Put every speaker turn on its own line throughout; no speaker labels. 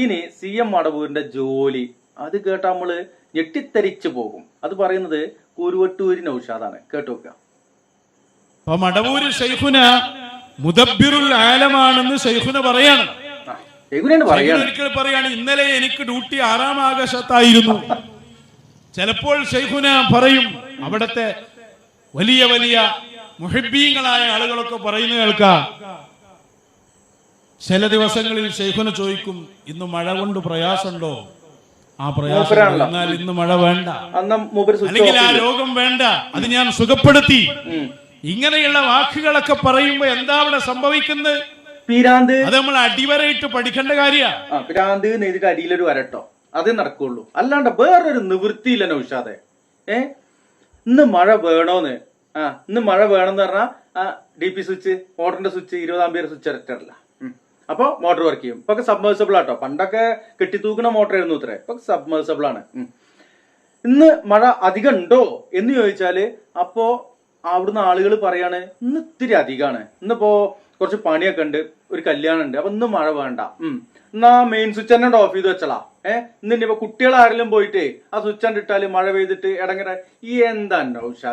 ഇനി C M മടവൂരിന്റെ ജോലി. അത് കേട്ട നമ്മൾ ഞെട്ടിത്തരിച്ചു പോകും. അത് പറയുന്നത് കുരുവട്ടൂരി നൌഷാദാണ്. കേട്ടു നോക്കുക
അപ്പൊ മടവൂര് ഷെയ്ഖുന ആലമാണെന്ന് ഷെയ്ഖുന പറയാണ്. ഒരിക്കൽ പറയാണ് ഇന്നലെ എനിക്ക് ഡ്യൂട്ടി ആറാം ആകാശത്തായിരുന്നു. ചിലപ്പോൾ ഷെയ്ഖുന പറയും അവിടത്തെ വലിയ വലിയ മുഹിബീങ്ങളായ ആളുകളൊക്കെ പറയുന്ന കേൾക്കാം. ചില ദിവസങ്ങളിൽ ഷെയ്ഖുന ചോദിക്കും ഇന്ന് മഴ കൊണ്ട് പ്രയാസമുണ്ടോ? ആ പ്രയാസം. എന്നാൽ ഇന്ന് മഴ വേണ്ട. അല്ലെങ്കിൽ ആ. രോഗം വേണ്ട. അത് ഞാൻ സുഖപ്പെടുത്തി. ഇങ്ങനെയുള്ള വാക്കുകളൊക്കെ പറയുമ്പോ എന്താ അവിടെ സംഭവിക്കുന്നത്?
പിരാന്ത്.
അത് നമ്മൾ അടിവരയിട്ട് പഠിക്കേണ്ട
കാര്യമാണ് പിരാന്ത് എഴുതിട്ട് അടിയിലൊരു വരട്ടോ. അതേ നടക്കുള്ളൂ. അല്ലാണ്ട് വേറൊരു നിവൃത്തിയില്ല നൗഷാദെ. ഏ? ഇന്ന് മഴ വേണോന്ന്. ആ ഇന്ന് മഴ വേണമെന്ന് പറഞ്ഞാൽ ആ ഡി പി സ്വിച്ച് മോട്ടറിന്റെ സ്വിച്ച് ഇരുപതാം പേര് സ്വിച്ച് ഇരട്ടല്ല അപ്പൊ മോട്ടോർ വർക്ക് ചെയ്യും. ഇപ്പൊ സബ്മേഴ്സിബിൾ ആട്ടോ. പണ്ടൊക്കെ കെട്ടിത്തൂക്കുന്ന മോട്ടർ ആയിരുന്നു ഇത്ര. ഇപ്പൊ സബ്മേഴ്സിബിൾ ആണ്. ഇന്ന് മഴ അധികം ഉണ്ടോ എന്ന് ചോദിച്ചാൽ അപ്പോ അവിടുന്ന് ആളുകൾ പറയാണ് ഇന്ന് ഇത്തിരി അധികമാണ് ഇന്നിപ്പോ കുറച്ച് പണിയൊക്കെ ഉണ്ട് ഒരു കല്യാണം ഉണ്ട്. അപ്പൊ ഇന്ന് മഴ വേണ്ട. ഉം. എന്നാ മെയിൻ സ്വിച്ച് തന്നെ ഓഫ് ചെയ്ത് വെച്ചളാ ഏഹ് ഇന്ന് കുട്ടികൾ ആരെങ്കിലും പോയിട്ട് ആ സ്വിച്ച് കണ്ടിട്ടാൽ മഴ പെയ്തിട്ട് ഇടങ്ങറ ഈ എന്താ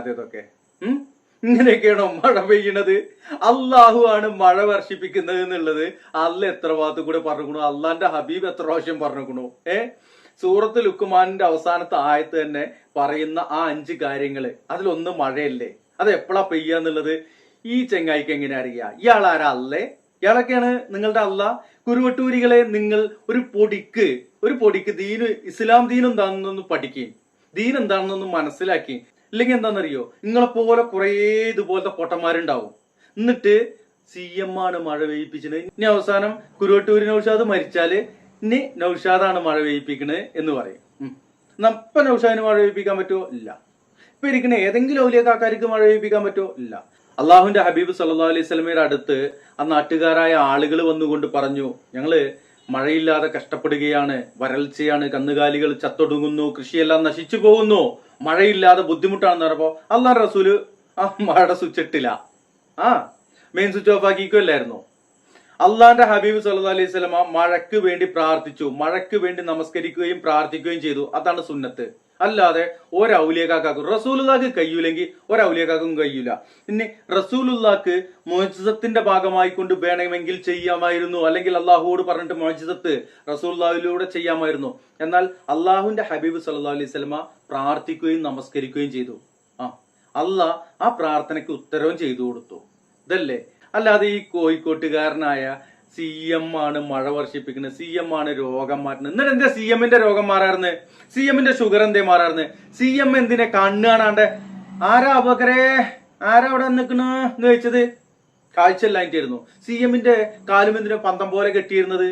ഇതൊക്കെ ഉം? ഇങ്ങനെയൊക്കെയാണോ മഴ പെയ്യണത്? അള്ളാഹു ആണ് മഴ വർഷിപ്പിക്കുന്നത് എന്നുള്ളത്. അല്ല എത്ര ഭാഗത്ത് കൂടെ പറഞ്ഞുക്കണു അള്ളാന്റെ ഹബീബ് എത്ര പ്രാവശ്യം പറഞ്ഞുക്കണു ഏ? സൂറത്ത് ലുക്കുമാനിന്റെ അവസാനത്തെ ആയത്ത് തന്നെ പറയുന്ന ആ അഞ്ച് കാര്യങ്ങൾ അതിലൊന്ന് മഴയല്ലേ? അത് എപ്പോഴാ പെയ്യുക എന്നുള്ളത്? ഈ ചെങ്ങായിക്ക് എങ്ങനെ അറിയാ? ഇയാൾ ആരാ? അല്ലേ? ഇയാളൊക്കെയാണ് നിങ്ങളുടെ അല്ല? കുരുവട്ടൂരികളെ നിങ്ങൾ ഒരു പൊടിക്ക് ഒരു പൊടിക്ക് ദീന് ഇസ്ലാം ദീൻ എന്താണെന്നൊന്ന് പഠിക്കുകയും ദീൻ എന്താണെന്നൊന്ന് മനസ്സിലാക്കി. ഇല്ലെങ്കിൽ എന്താണെന്നറിയോ? നിങ്ങളെപ്പോലെ കുറേ ഇതുപോലത്തെ പൊട്ടന്മാരുണ്ടാവും എന്നിട്ട് സി എം ആണ് മഴ പെയ്യിപ്പിച്ചത്. ഇനി അവസാനം കുരുവട്ടൂര് നൌഷാദ് മരിച്ചാൽ ഇനി നൌഷാദാണ് മഴ പെയ്യിപ്പിക്കണത് എന്ന് പറയും. ഇപ്പൊ നൌഷാദിന് മഴ പെയ്യിപ്പിക്കാൻ പറ്റുമോ? ഇല്ല. ഇപ്പൊ ഇരിക്കുന്ന ഏതെങ്കിലും ഔലിയക്കാർക്ക് മഴ പെയ്യിപ്പിക്കാൻ പറ്റുമോ? ഇല്ല. അള്ളാഹുവിന്റെ ഹബീബ് സല്ലാ അലൈഹി സ്വലമയുടെ അടുത്ത് ആ നാട്ടുകാരായ ആളുകൾ വന്നുകൊണ്ട് പറഞ്ഞു ഞങ്ങൾ മഴയില്ലാതെ കഷ്ടപ്പെടുകയാണ് വരൾച്ചയാണ് കന്നുകാലികൾ ചത്തൊടുങ്ങുന്നു കൃഷിയെല്ലാം നശിച്ചു പോകുന്നു. മഴയില്ലാതെ ബുദ്ധിമുട്ടാണെന്ന് പറഞ്ഞപ്പോ അള്ളാഹ് റസൂൽ ആ മഴയുടെ സ്വിച്ച് ഇട്ടില്ല. ആ മെയിൻ സ്വിച്ച് ഓഫ് ആക്കിക്കുമല്ലായിരുന്നു അള്ളാന്റെ ഹബീബ് സല്ലാ അലൈഹി സ്വലമ മഴയ്ക്ക് വേണ്ടി പ്രാർത്ഥിച്ചു മഴയ്ക്ക് വേണ്ടി നമസ്കരിക്കുകയും പ്രാർത്ഥിക്കുകയും ചെയ്തു. അതാണ് സുന്നത്ത്. അല്ലാതെ ഒരൗലിയക്കാക്കും. റസൂലുള്ളാക്ക് കഴിയൂലെങ്കിൽ ഒരൗലിയക്കാക്കും കഴിയൂല ഇനി റസൂലുള്ളാക്ക് മോചിതത്തിന്റെ ഭാഗമായി കൊണ്ട് വേണമെങ്കിൽ ചെയ്യാമായിരുന്നു. അല്ലെങ്കിൽ അള്ളാഹുവോട് പറഞ്ഞിട്ട് മോചിതത്ത് റസൂല്ലാവിലൂടെ ചെയ്യാമായിരുന്നു. എന്നാൽ അള്ളാഹുവിന്റെ ഹബീബ് സല്ലാ അലൈഹി സ്വലമ പ്രാർത്ഥിക്കുകയും നമസ്കരിക്കുകയും ചെയ്തു. ആ അള്ളാഹ് ആ പ്രാർത്ഥനയ്ക്ക് ഉത്തരവും ചെയ്തു കൊടുത്തു. ഇതല്ലേ? അല്ലാതെ ഈ കോഴിക്കോട്ടുകാരനായ സി എം ആണ് മഴ വർഷിപ്പിക്കുന്നത്. സി എം ആണ് രോഗം മാറ്റുന്നത്. എന്നിട്ട് എന്താ സി എമ്മിന്റെ രോഗം മാറാറുന്ന്? സി എമ്മിന്റെ ഷുഗർ എന്തേ മാറാറുന്ന്? സി എം എന്തിനെ കണ്ണ് കാണാണ്ട്? ആരാ അപകരെ? ആരാ അവിടെ നിൽക്കണ? എന്ന് ചോദിച്ചത് കാഴ്ചയില്ലായിട്ടായിരുന്നു സി എമ്മിന്റെ കാലും എന്തിനു പന്തം പോലെ കെട്ടിയിരുന്നത്.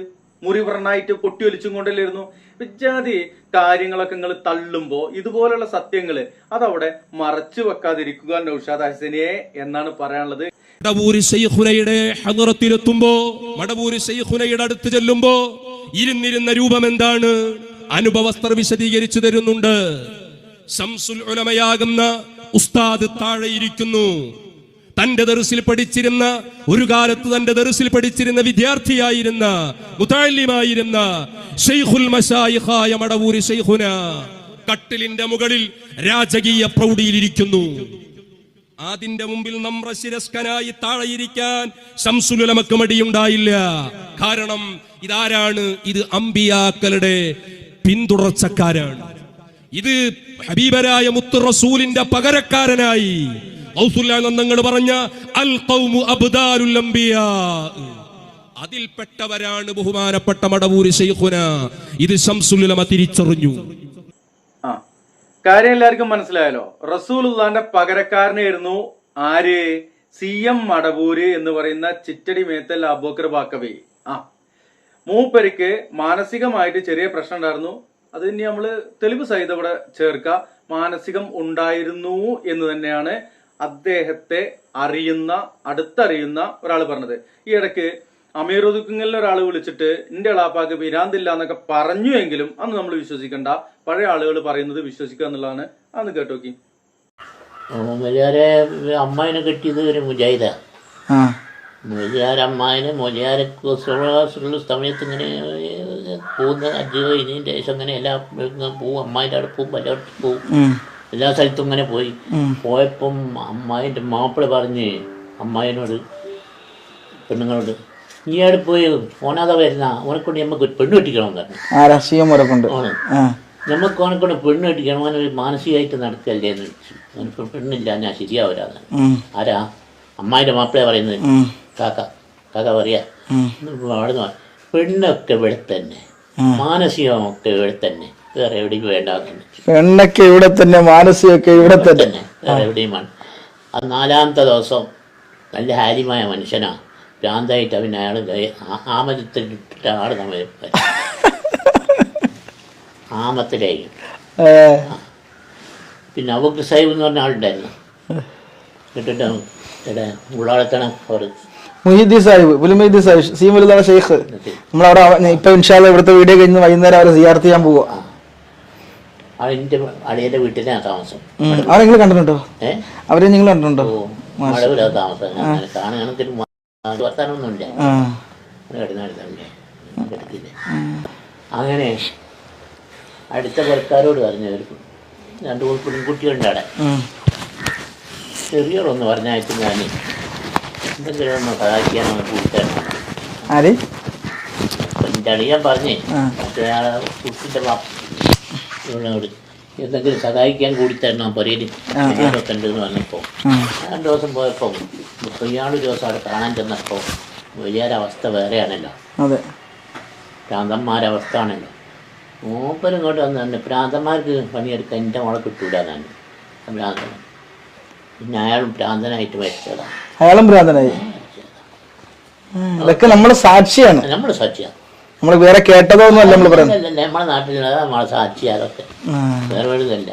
മുറി പറഞ്ഞായിട്ട് പൊട്ടി ഒലിച്ചും കൊണ്ടല്ലായിരുന്നു. വിജാതി കാര്യങ്ങളൊക്കെ നിങ്ങൾ തള്ളുമ്പോ ഇതുപോലുള്ള സത്യങ്ങൾ അതവിടെ മറച്ചു വെക്കാതിരിക്കുക നൗഷാദ് ഹസനെ എന്നാണ് പറയാനുള്ളത്.
മടവൂരി ശൈഖുനയുടെ ഹനുറത്തിലെത്തുമ്പോ മടവൂരി സൈഹുനയുടെ അടുത്ത് ചെല്ലുമ്പോ ഇരുന്നിരുന്ന രൂപം എന്താണ് അനുഭവസ്ഥർ വിശദീകരിച്ചു തരുന്നുണ്ട്. ശംസുൽ ഉലമയാകുന്ന ഉസ്താദ് താഴെ ഇരിക്കുന്നു. തന്റെ ദർസിൽ പഠിച്ചിരുന്ന ഒരു കാലത്ത് തന്റെ ദർസിൽ പഠിച്ചിരുന്ന വിദ്യാർത്ഥിയായിരുന്ന മുതാലിമായിരുന്ന ഷെയ്ഖുൽ മഷായിഹായ മടവൂരി ഷെയ്ഖുന കട്ടിലിന്റെ മുകളിൽ രാജകീയ പ്രൗഢിയിലിരിക്കുന്നു. അതിന്റെ മുമ്പിൽ നമ്രശിരസ്കനായി താഴെയിരിക്കാൻ ശംസുലമക്ക് മടിയുണ്ടായില്ല. കാരണം ഇതാരാണ്? ഇത് അമ്പിയാക്കളുടെ പിന്തുടർച്ചക്കാരാണ്. ഇത് ഹബീബരായ മുത്തു റസൂലിന്റെ പകരക്കാരനായി. ഔസുല്ലാനന്ദങ്ങൾ പറഞ്ഞ അൽ ഖൗമു അബ്ദാലുൽ അംബിയാ. അതിൽപ്പെട്ടവരാണ് ബഹുമാനപ്പെട്ട മടവൂരി ശൈഖുന. ഇത് ശംസുലമ തിരിച്ചറിഞ്ഞു.
കാര്യം എല്ലാവർക്കും മനസ്സിലായല്ലോ. റസൂലുള്ളാന്റെ പകരക്കാരനായിരുന്നു ആര്? സി എം മടവൂര് എന്ന് പറയുന്ന ചിറ്റടി മേത്തൽ അബൂക്കർ ബാക്കവി. ആ മൂപ്പരിക്ക് മാനസികമായിട്ട് ചെറിയ പ്രശ്നം ഉണ്ടായിരുന്നു. അത് ഇനി നമ്മൾ തെളിവ് സഹിതം ഇവിടെ ചേർക്ക മാനസികം ഉണ്ടായിരുന്നു എന്ന് തന്നെയാണ് അദ്ദേഹത്തെ അറിയുന്ന അടുത്തറിയുന്ന ഒരാൾ പറഞ്ഞത്. ഈ ഇടയ്ക്ക് അമീറുദുക്കുങ്ങളിൽ ഒരാൾ വിളിച്ചിട്ട് എന്റെ അളാപ്പാക്ക് പിരാന്തില്ല എന്നൊക്കെ പറഞ്ഞു എങ്കിലും അന്ന് നമ്മൾ വിശ്വസിക്കണ്ട. പഴയ ആളുകൾ പറയുന്നത് വിശ്വസിക്കുക എന്നുള്ളതാണ്. അന്ന് കേട്ടോക്കി
മൊലിയാരെ അമ്മായിനെ കെട്ടിയത് ഒരു മുജാഹിദ. മുലിയാർ അമ്മായിനെ മുലിയാരെ സുള്ള സമയത്ത് ഇങ്ങനെ പോകുന്ന അഞ്ച് ഇനിയും ശേഷം അങ്ങനെ എല്ലാ ഇങ്ങനെ പോവും. അമ്മായിന്റെ അവിടെ പോവും പലയിടത്തും പോവും.
ഉം.
എല്ലാ സ്ഥലത്തും ഇങ്ങനെ പോയി. പോയപ്പം അമ്മായിന്റെ മാപ്പിള പറഞ്ഞ് അമ്മായിനോട് പെണ്ണുങ്ങളോട് അവിടെ പോയി ഓനാതെ വരുന്ന ഓനെ കൊണ്ട് നമുക്ക് ഒരു പെണ്ണ് കെട്ടിക്കണം പറഞ്ഞു.
ആരാ സിയമ്മരെ കൊണ്ട്
ആണ്
ആ.
നമുക്ക് ഓനെ കൊണ്ട് പെണ്ണ് കെട്ടിക്കണം. ഓനൊരു മാനസികമായിട്ട് നടക്കല്ലേ എന്ന് വെച്ചു ഓനിപ്പോൾ പെണ്ണില്ല ഞാൻ ശരിയാവരാന്ന് ആരാ? അമ്മായിന്റെ മാപ്പിളെ പറയുന്നത്. കാക്ക. കാക്ക പറയാ. അവിടുന്ന് പെണ്ണൊക്കെ ഇവിടെ തന്നെ മാനസികമൊക്കെ ഇവിടെ തന്നെ വേറെ എവിടെയും വേണ്ടാന്ന്
പെണ്ണൊക്കെ ഇവിടെ തന്നെ മാനസികമൊക്കെ ഇവിടെ തന്നെ
തന്നെ വേറെ എവിടെയും വേണം അത് നാലാമത്തെ ദിവസം നല്ല ഹാരിമായ മനുഷ്യനാണ് ഭ്രാന്തായിട്ട് അവൻ അയാൾ ആമത്തിലിട്ടിട്ട് ആട് നമ്മൾ ആമത്തിലേക്ക് പിന്നെ അവക്ക് സൈബ് എന്ന് പറഞ്ഞ ആളുണ്ടായിരുന്നു. കേട്ടിട്ട് ഇവിടെ ഉള്ളാളത്തണ അവർ.
മുഹീദ്ദീൻ സാഹിബ് പുലിമുഹീദ്ദീൻ സാഹിബ് സീമുലുദ്ദാന ഷെയ്ഖ് നമ്മളവിടെ അവ- ഇപ്പൊ ഇൻഷാല്ല ഇവിടുത്തെ വീഡിയോ കഴിഞ്ഞ് വൈകുന്നേരം അവരെ സിയാർത്ത് ചെയ്യാൻ പോവുക
അതിന്റെ അളിയന്റെ വീട്ടിലാണ് താമസം.
അവരെ നിങ്ങൾ കണ്ടിട്ടുണ്ടോ? അവരെ നിങ്ങൾ കണ്ടിട്ടുണ്ടോ?
ഓ മഴവില്ലാത്ത താമസം. അങ്ങനെ കാണുകയാണെങ്കിൽ അങ്ങനെ അടുത്ത പുറക്കാരോട് പറഞ്ഞു ഒരു രണ്ട് മൂന്ന് പെൺകുട്ടികളുണ്ട് അവിടെ. ചെറിയൊന്ന് പറഞ്ഞയച്ചു ഞാൻ എന്തെങ്കിലും ഒന്ന് എന്റെ അളിയാൻ പറഞ്ഞേ.
ആ.
മറ്റേ ആളെ കുട്ടിന്റെ ഇവളോട് എന്തെങ്കിലും സഹായിക്കാൻ കൂടി തരണം പൊരയിൽ ഒക്കെ രണ്ടു പറഞ്ഞപ്പോൾ
ഉം.
രണ്ട് ദിവസം പോയപ്പോൾ ഇയാളൊരു ദിവസം അവിടെ കാണാൻ ചെന്നപ്പോൾ വലിയൊരവസ്ഥ വേറെയാണല്ലോ.
അതെ.
പ്രാന്തന്മാരെ അവസ്ഥ ആണല്ലോ മൂപ്പരും ഇങ്ങോട്ട് വന്ന് തന്നെ പ്രാന്തന്മാർക്ക് പണിയെടുക്കാൻ എന്റെ മോളെ കിട്ടൂലെന്നാണ് ഭ്രാന്തൻ. പിന്നെ അയാളും ഭ്രാന്തനായിട്ട് മരിച്ചതാണ്
അയാളും ഭ്രാന്തനായി. അതൊക്കെ നമ്മളെ സാക്ഷിയാണ്.
നമ്മൾ സത്യം
നമ്മൾ വേറെ കേട്ടതോ ഒന്നും അല്ല നമ്മൾ പറയുന്നത്.
നമ്മളെ നാട്ടിലുള്ള നമ്മളെ സാക്ഷി അതൊക്കെ. വേറെ വലുതല്ല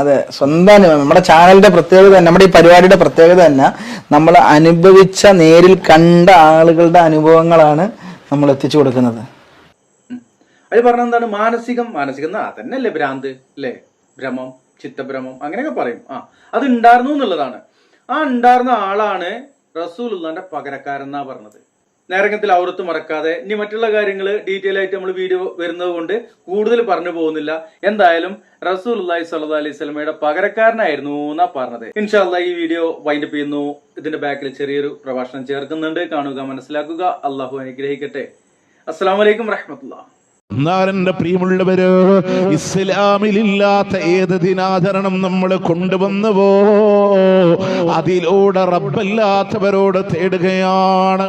അതെ സ്വന്തം നമ്മുടെ ചാനലിന്റെ പ്രത്യേകത തന്നെ നമ്മുടെ ഈ പരിപാടിയുടെ പ്രത്യേകത തന്നെ നമ്മൾ അനുഭവിച്ച നേരിൽ കണ്ട ആളുകളുടെ അനുഭവങ്ങളാണ് നമ്മൾ എത്തിച്ചു കൊടുക്കുന്നത്.
അത് പറഞ്ഞ എന്താണ്? മാനസികം മാനസികം എന്നാ അതന്നെയല്ലേ ഭ്രാന്ത് അല്ലേ? ഭ്രമം ചിത്തഭ്രമം അങ്ങനെയൊക്കെ പറയും. ആ അത് ഉണ്ടായിരുന്നു എന്നുള്ളതാണ്. ആ ഉണ്ടായിരുന്ന ആളാണ് റസൂലുള്ളാന്റെ പകരക്കാരൻ എന്നാ പറഞ്ഞത്. നേരങ്ങത്തിൽ ഔറത്ത് മറക്കാതെ ഇനി മറ്റുള്ള കാര്യങ്ങൾ ഡീറ്റെയിൽ ആയിട്ട് നമ്മൾ വീഡിയോ വരുന്നത് കൊണ്ട് കൂടുതൽ പറഞ്ഞു പോകുന്നില്ല. എന്തായാലും റസൂൽ അള്ളഹി സല്ലാ അലൈഹി സ്വലമയുടെ പകരക്കാരനായിരുന്നു എന്നാ പറഞ്ഞത്. ഇൻഷാല്ല ഈ വീഡിയോ വൈൻഡപ്പ് ചെയ്യുന്നു. ഇതിന്റെ ബാക്കിൽ ചെറിയൊരു പ്രഭാഷണം ചേർക്കുന്നുണ്ട്. കാണുക മനസ്സിലാക്കുക. അള്ളാഹു അനുഗ്രഹിക്കട്ടെ. അസ്സാം വലൈക്കും വറഹമത്തുള്ള
എന്നാൽ എന്റെ പ്രിയമുള്ളവര് ഇസ്ലാമിലില്ലാത്ത ഏത് ദിനാചരണം നമ്മൾ കൊണ്ടുവന്നുവോ അതിലൂടെ റബ്ബല്ലാത്തവരോട് തേടുകയാണ്.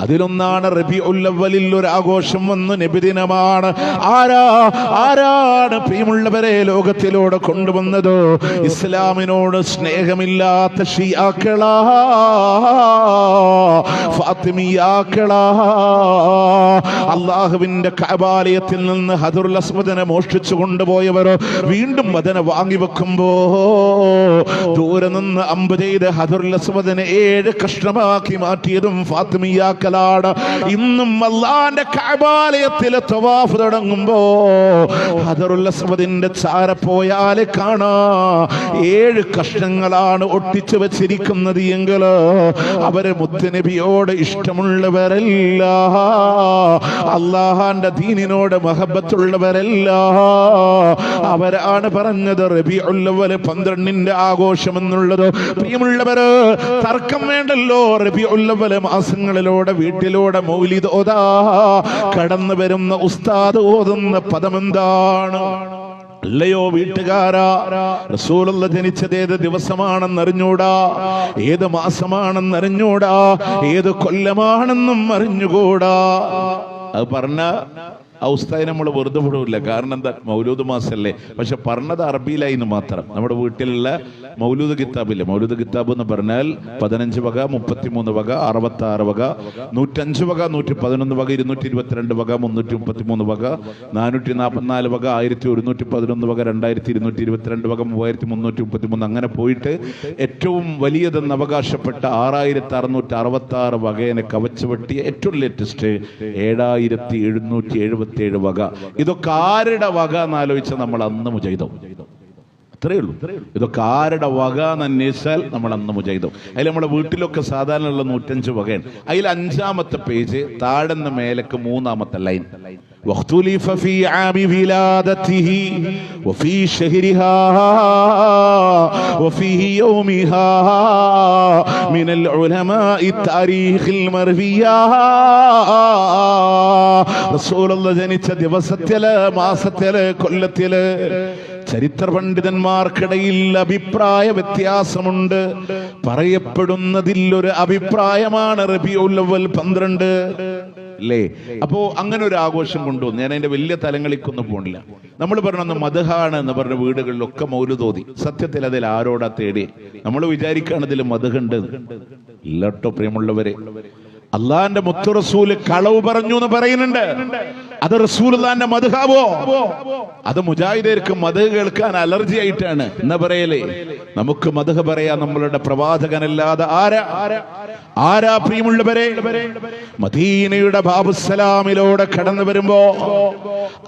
അതിലൊന്നാണ് റബി ഉല്ലവലിൽ ഒരു ആഘോഷം വന്ന്. നബിദിനമാണ്. ആരാ? ആരാണ് പ്രിയമുള്ളവരെ ലോകത്തിലൂടെ കൊണ്ടുവന്നത്? ഇസ്ലാമിനോട് സ്നേഹമില്ലാത്ത ഫാത്തിമിയാക്കളാ. അള്ളാഹുവിന്റെ കബാലയത്തിൽ നിന്ന് ഹദുൽ അസ്മദനെ മോഷ്ടിച്ചു കൊണ്ടുപോയവരോ വീണ്ടും അതിനെ വാങ്ങിവെക്കുമ്പോ ദൂരെ നിന്ന് അമ്പ് ചെയ്ത് ഹദുൽ ഏഴ് കഷ്ണമാക്കി മാറ്റിയതും ഫാത്തിമിയാക്കലാണ് ഇന്നും അള്ളാന്റെ കാബാലയത്തിലെ തവാഫ് തുടങ്ങുമ്പോ ഹദറുൽ അസ്മദിന്റെ ചാര പോയാൽ കാണാ. ഏഴ് കഷ്ണങ്ങളാണ് ഒട്ടിച്ചു വെച്ചിരിക്കുന്നത് എങ്കിൽ അവർ മുത്തനബിയോട് ഇഷ്ടമുള്ളവരല്ല. അള്ളാഹാന്റെ ദീനിനോട് മഹബത്തുള്ളവരല്ല. അവരാണ് പറഞ്ഞത് റബി ഉള്ളവര് പന്ത്രണ്ടിന്റെ ആഘോഷം എന്നുള്ളത് പ്രിയമുള്ളവര് തർക്കം വേണ്ടല്ലോ റബി ഉള്ളവര് മാസങ്ങളിലൂടെ വീട്ടിലൂടെ മൗലിദ് കടന്നു വരുന്ന ഉസ്താദ് ഓതുന്ന പദമെന്താണ്? അല്ലയോ വീട്ടുകാരാ റസൂലുള്ള ജനിച്ചത് ഏത് ദിവസമാണെന്ന് അറിഞ്ഞൂടാ ഏത് മാസമാണെന്ന് അറിഞ്ഞൂടാ ഏത് കൊല്ലമാണെന്നും അറിഞ്ഞുകൂടാ. അത് പറഞ്ഞ ഉസ്താദ് നമ്മൾ വെറുതെ വിടില്ല കാരണം എന്താ? മൗലൂദ് മാസല്ലേ. പക്ഷെ പറഞ്ഞത് അറബിയിലായി എന്ന് മാത്രം. നമ്മുടെ വീട്ടിലുള്ള മൗലൂദ് കിതാബില്ലേ? മൗലൂദ് കിതാബ് എന്ന് പറഞ്ഞാൽ പതിനഞ്ച് വക മുപ്പത്തിമൂന്ന് വക അറുപത്തി ആറ് വക നൂറ്റഞ്ച് വക നൂറ്റി പതിനൊന്ന് വക ഇരുന്നൂറ്റി ഇരുപത്തിരണ്ട് വക മുന്നൂറ്റി മുപ്പത്തിമൂന്ന് വക നാനൂറ്റി നാൽപ്പത്തിനാല് വക ആയിരത്തി ഒരുന്നൂറ്റി പതിനൊന്ന് വക രണ്ടായിരത്തി ഇരുന്നൂറ്റി ഇരുപത്തിരണ്ട് വക. മൂവായിരത്തി മുന്നൂറ്റി മുപ്പത്തിമൂന്ന് അങ്ങനെ പോയിട്ട് ഏറ്റവും വലിയതെന്ന് അവകാശപ്പെട്ട ആറായിരത്തി അറുന്നൂറ്റി അറുപത്തി ആറ് വകയെ കവച്ചു വെട്ടിയ ഏറ്റവും ലേറ്റസ്റ്റ് ഏഴായിരത്തി എഴുന്നൂറ്റി എഴുപത്തി ഏഴ് വക. ഇതൊക്കെ ആരുടെ വക എന്നാലോചിച്ച നമ്മൾ അന്ന് ചെയ്തോ അത്രയേ ഉള്ളൂ ഇതൊക്കെ ആരുടെ വക എന്ന് അന്വേഷിച്ചാൽ നമ്മൾ അന്ന് മുജൈദും അതിൽ നമ്മുടെ വീട്ടിലൊക്കെ സാധാരണ ഉള്ള നൂറ്റഞ്ച് വകയാണ് അതിൽ അഞ്ചാമത്തെ പേജ് താഴെന്ന് മേലക്ക് മൂന്നാമത്തെ ലൈൻ واختلف في عام ولادته وفي شهرها وفي يومها من العلماء التاريخ المروية رسول الله ജനിച്ച ദിവസത്തില് മാസത്തില് കൊല്ലത്തില് ചരിത്ര പണ്ഡിതന്മാർക്കിടയിൽ അഭിപ്രായ വ്യത്യാസമുണ്ട്. പറയപ്പെടുന്നതിൽ ഒരു അഭിപ്രായമാണ് റബിയുൽ അവ്വൽ പന്ത്രണ്ട്. അല്ലേ? അപ്പോ അങ്ങനെ ഒരു ആഘോഷം കൊണ്ടുവന്നു. ഞാൻ അതിന്റെ വലിയ തലങ്ങളിക്കൊന്നും പോണില്ല. നമ്മൾ പറഞ്ഞു മധുഹാണ് എന്ന് പറഞ്ഞ വീടുകളിലൊക്കെ മൗലു തോതി സത്യത്തിൽ അതിൽ ആരോടാ തേടി? നമ്മൾ വിചാരിക്കുകയാണ് ഇതിൽ മധുഹുണ്ട് ഇല്ലട്ടോ പ്രിയമുള്ളവരെ. അള്ളാന്റെ മുത്തുറസൂൽ കളവ് പറഞ്ഞു എന്ന് പറയുന്നുണ്ട്. അത് റസൂലുള്ളാന്റെ മധുഹാവോ? അത് മുജാഹിദേർക്ക് മധു കേൾക്കാൻ അലർജി ആയിട്ടാണ്. എന്നാ പറയലേ? നമുക്ക് മധുഹ പറയാ നമ്മളുടെ പ്രവാചകനല്ലാതെ ആരാ? ആരാ പ്രിയമുള്ളവരെ? മദീനയുടെ ബാബുസലാമിലൂടെ കടന്നു വരുമ്പോ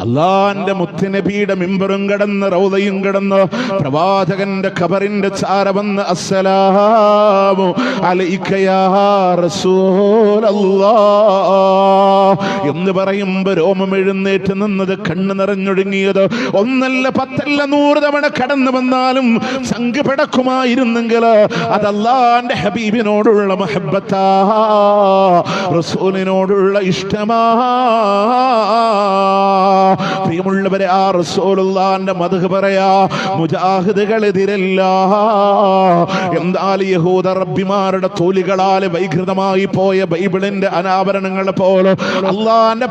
അള്ളാന്റെ മുത്തുനബിയുടെ മിമ്പറും കടന്ന് റൗദയും കടന്ന് പ്രവാചകന്റെ ഖബറിന്റെ ചാര വന്ന് അസ്സലാമു എന്ന് പറയുമ്പോ രോമം എഴുന്നേറ്റ് നിന്നത് കണ്ണ് നിറഞ്ഞൊഴുങ്ങിയത് ഒന്നല്ല പത്തല്ല നൂറ് തവണ കടന്നു വന്നാലും സംഘ പിടക്കുമായിരുന്നെങ്കിൽ അത് അള്ളാന്റെ ഹബീബിനോടുള്ള മഹബത്താ റസൂലിനോടുള്ള ഇഷ്ടമാ. പ്രിയമുള്ളവരെ ആ റസൂലുള്ളാന്റെ മധു പറയാ മുജാഹിദുകളെതിരല്ല എന്താ യഹൂദ റബ്ബിമാരുടെ തോലികളാൽ വൈകൃതമായി പോയ ബൈബിളിന്റെ അനാവരണങ്ങളെ പോലെ അള്ളാന്റെ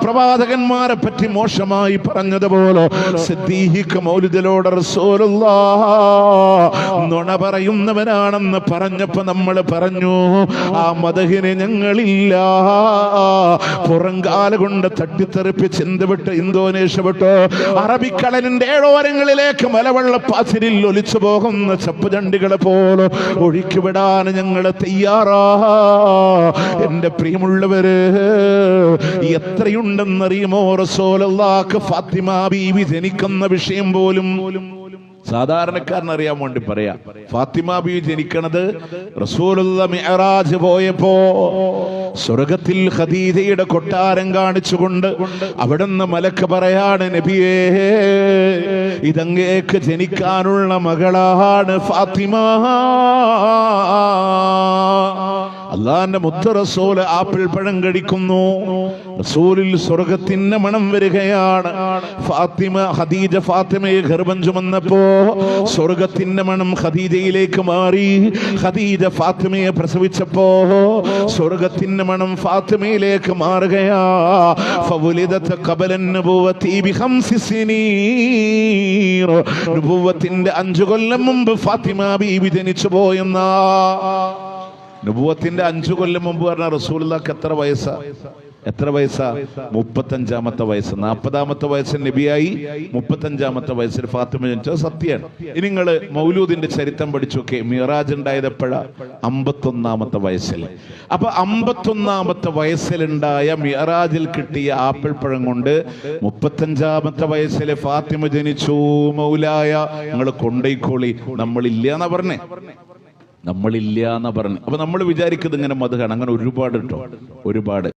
പ്രവാചകന്മാരെ പറ്റി മോശമായി പറഞ്ഞതുപോലെ നുണ പറയുന്നവനാണെന്ന് പറഞ്ഞപ്പോ നമ്മൾ പറഞ്ഞു ആ മതഹിനെ ഞങ്ങളില്ല. പുറങ്കാല കൊണ്ട് തട്ടിത്തെറിപ്പിച്ച് എന്ത് വിട്ട് ഇന്തോനേഷ്യ വിട്ട് അറബിക്കടലിന്റെ ഏഴോരങ്ങളിലേക്ക് മലവെള്ളപ്പാച്ചിരിൽ ഒലിച്ചു പോകുന്ന ചപ്പുചണ്ടികളെ പോലെ ഒഴുക്കിവിടാൻ ഞങ്ങൾ തയ്യാറാ. എന്റെ പ്രിയമുള്ളവര് എത്രയുണ്ടെന്നറിയുമോ? ഫാത്തിമ ബീവി ജനിക്കുന്ന വിഷയം പോലും സാധാരണക്കാരൻ അറിയാൻ വേണ്ടി പറയാ. ഫാത്തിമ ബീവി ജനിക്കണത് റസൂലുള്ള പോയപ്പോ സ്വർഗത്തിൽ ഖദീജയുടെ കൊട്ടാരം കാണിച്ചുകൊണ്ട് അവിടുന്ന് മലക്ക് പറയാണ് നബിയേ ഇതങ്ങേക്ക് ജനിക്കാനുള്ള മകളാണ് ഫാത്തിമ. അള്ളാന്റെ മുത്ത റസോൽ ആപ്പിൾ പഴം കഴിക്കുന്നു റസൂലിൽ സ്വർഗത്തിന്റെ മണം വരികയാണ്. ഫാത്തിമ ഖദീജ ഫാത്തിമയെ ഗർഭം ചുമന്നപ്പോ സ്വർഗത്തിന്റെ മണം ഖദീജയിലേക്ക് മാറി. ഖദീജ ഫാത്തിമയെ പ്രസവിച്ചപ്പോ സ്വർഗത്തിന്റെ മണം ഫാത്തിമയിലേക്ക് മാറുകയാ. അഞ്ചു കൊല്ലം മുമ്പ് ഫാത്തിമ ബീവി ജനിച്ചു പോയെന്നാ നുബുവത്തിന്റെ അഞ്ചു കൊല്ലം മുമ്പ് പറഞ്ഞ റസൂലുള്ളാക്ക് എത്ര വയസ്സാ? എത്ര വയസ്സാ? മുപ്പത്തഞ്ചാമത്തെ വയസ്സ്. നാൽപ്പതാമത്തെ വയസ്സിൽ നബിയായി മുപ്പത്തഞ്ചാമത്തെ വയസ്സിൽ ഫാത്തിമ ജനിച്ചത് സത്യമാണ്. ഇനി നിങ്ങൾ മൗലൂദിന്റെ ചരിത്രം പഠിച്ചൊക്കെ മിറാജ് ഉണ്ടായതെപ്പോഴ? അമ്പത്തൊന്നാമത്തെ വയസ്സിൽ. അപ്പൊ അമ്പത്തൊന്നാമത്തെ വയസ്സിലുണ്ടായ മിറാജിൽ കിട്ടിയ ആപ്പിൾ പഴം കൊണ്ട് മുപ്പത്തഞ്ചാമത്തെ വയസ്സിലെ ഫാത്തിമ ജനിച്ചു മൗലായ. നിങ്ങൾ കൊണ്ടേക്കോളി നമ്മളില്ല എന്നാ പറഞ്ഞേ. നമ്മളില്ല എന്നാ പറഞ്ഞു. അപ്പൊ നമ്മൾ വിചാരിക്കുന്നത് ഇങ്ങനെ മധുഹാണ്. അങ്ങനെ ഒരുപാട് കേട്ടോ. ഒരുപാട്.